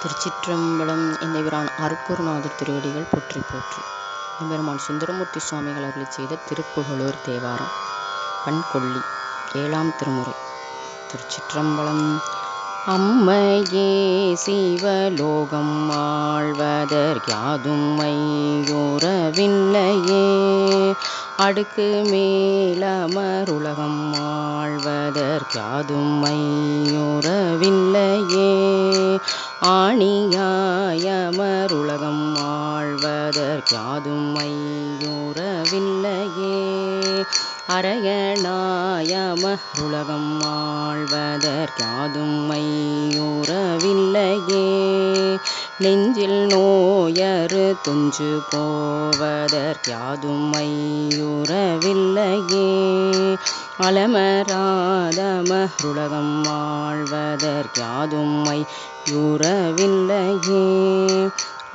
திருச்சிற்றம்பலம் எந்தைபிரான் அருட்குருநாதர் திருவடிகள் போற்றி போற்றி. எம்பெருமான் சுந்தரமூர்த்தி சுவாமிகள் அருளி செய்த திருப்புகழூர் தேவாரம் பண்கொல்லி ஏழாம் திருமுறை. திருச்சிற்றம்பலம் அம்மையே சிவலோகம் ஆழ்வதற் யாதும்மையுறவில்லையே அடுக்கு மேலமருலகம் ஆழ்வதற் யாதும்மை மையுறவில்லையே ஆணியாயமருலகம் ஆழ்வதற் யாதும் மையுறவில்லையே அரையனாயமருலகம் ஆழ்வதற் நெஞ்சில் நோயறு துஞ்சு போவதற்காதும் யாதும் அலமராதமருலகம் ஆழ்வதற் யாதும் ஆயம்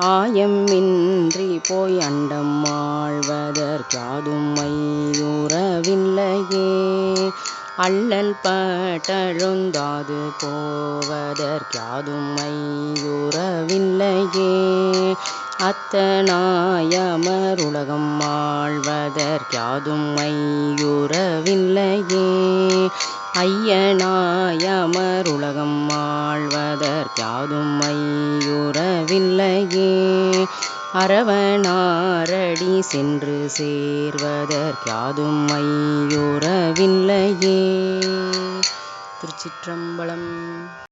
ஆயமின்றி போய் அண்டம் ஆழ்வதற் யாதும் மையுறவில்லையே அல்லல் பட்டழுந்தாது போவதற்காதும்மை யாதும் அத்தனாயமருலகம் ஆழ்வதற் யாதும் ஐயனாயமருலகம் ஆழ்வதற் யாதும் ஐயுறவில்லையே அரவணாரடி சென்று சேர்வதற்காதும் ஐயுறவில்லையே திருச்சிற்றம்பலம்